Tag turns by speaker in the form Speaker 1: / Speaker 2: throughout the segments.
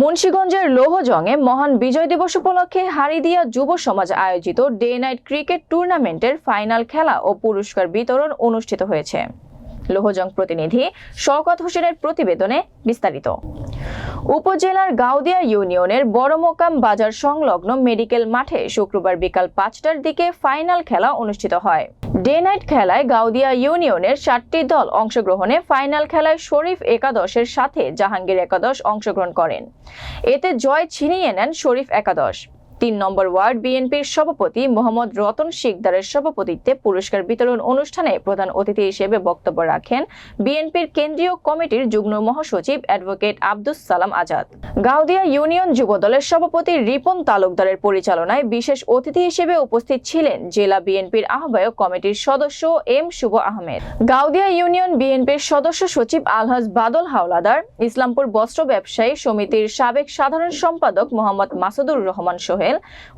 Speaker 1: মুন্সিগঞ্জের লৌহজংয়ে মহান বিজয় দিবস উপলক্ষে হারিদিয়া যুব সমাজ আয়োজিত ডে নাইট ক্রিকেট টুর্নামেন্টের ফাইনাল খেলা ও পুরস্কার বিতরণ অনুষ্ঠিত হয়েছে। লোহজং প্রতিনিধি শওকত হোসেনের প্রতিবেদনে বিস্তারিত। উপজেলার গাউদিয়া ইউনিয়নের বড়মোকাম বাজার সংলগ্ন মেডিকেল মাঠে শুক্রবার বিকাল পাঁচটার দিকে ফাইনাল খেলা অনুষ্ঠিত হয়। ডে নাইট খেলায় গাউদিয়া ইউনিয়নের সাতটি দল অংশগ্রহণে ফাইনাল খেলায় শরীফ একাদশের সাথে জাহাঙ্গীর একাদশ অংশগ্রহণ করেন। এতে জয় ছিনিয়ে নেন শরীফ একাদশ। তিন নম্বর ওয়ার্ড বিএনপির সভাপতি মোহাম্মদ রতন শিকদারের সভাপতিত্বে পুরস্কার বিতরণ অনুষ্ঠানে প্রধান অতিথি হিসেবে বক্তব্য রাখেন বিএনপির কেন্দ্রীয় কমিটির যুগ্ম মহাসচিব অ্যাডভোকেট আব্দুস সালাম আজাদ। গাউদিয়া ইউনিয়ন যুবদলের সভাপতি রিপন তালুকদারের পরিচালনায় বিশেষ অতিথি হিসেবে উপস্থিত ছিলেন জেলা বিএনপির আহ্বায়ক কমিটির সদস্য এম শুভ আহমেদ। গাউদিয়া ইউনিয়ন বিএনপির সদস্য সচিব আলহাজ বাদল হাওলাদার, ইসলামপুর বস্ত্র ব্যবসায়ী সমিতির সাবেক সাধারণ সম্পাদক মোহাম্মদ মাসুদুর রহমান সোহেল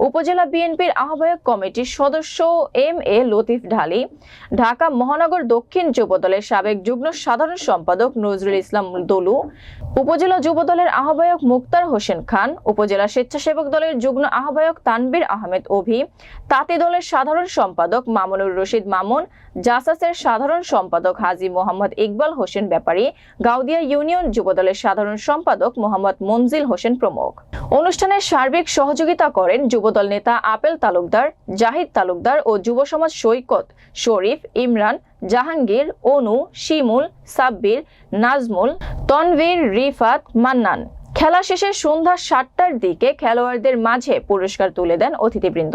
Speaker 1: উপজেলা বিএনপির আহ্বায়ক কমিটির সদস্য এম এ লতিফ ঢালি, ঢাকা মহানগর দক্ষিণ যুবদলের সাবেক যুগ্ম সাধারণ সম্পাদক নজরুল ইসলাম দলু, উপজেলা যুবদলের আহ্বায়ক মুক্তার হোসেন খান, উপজেলা স্বেচ্ছাসেবক দলের যুগ্ম আহ্বায়ক তানবীর আহমেদ অভি, তাঁতি দলের সাধারণ সম্পাদক মামুনুর রশিদ মামুন, জাসাসের সাধারণ সম্পাদক হাজি মোহাম্মদ ইকবাল হোসেন ব্যাপারী, গাউদিয়া ইউনিয়ন যুবদলের সাধারণ সম্পাদক মোহাম্মদ মনজিল হোসেন প্রমুখ। অনুষ্ঠানে সার্বিক সহযোগিতা করেন যুবদল নেতা আপেল তালুকদার, জাহিদ তালুকদার ও যুব সমাজ সৈকত শরীফ, ইমরান, জাহাঙ্গীর, অনু, শিমুল, সাব্বির, নাজমুল, তনভীর, রিফাত, মান্নান। খেলা শেষে সন্ধ্যা সাতটার দিকে খেলোয়াড়দের মাঝে পুরস্কার তুলে দেন অতিথিবৃন্দ।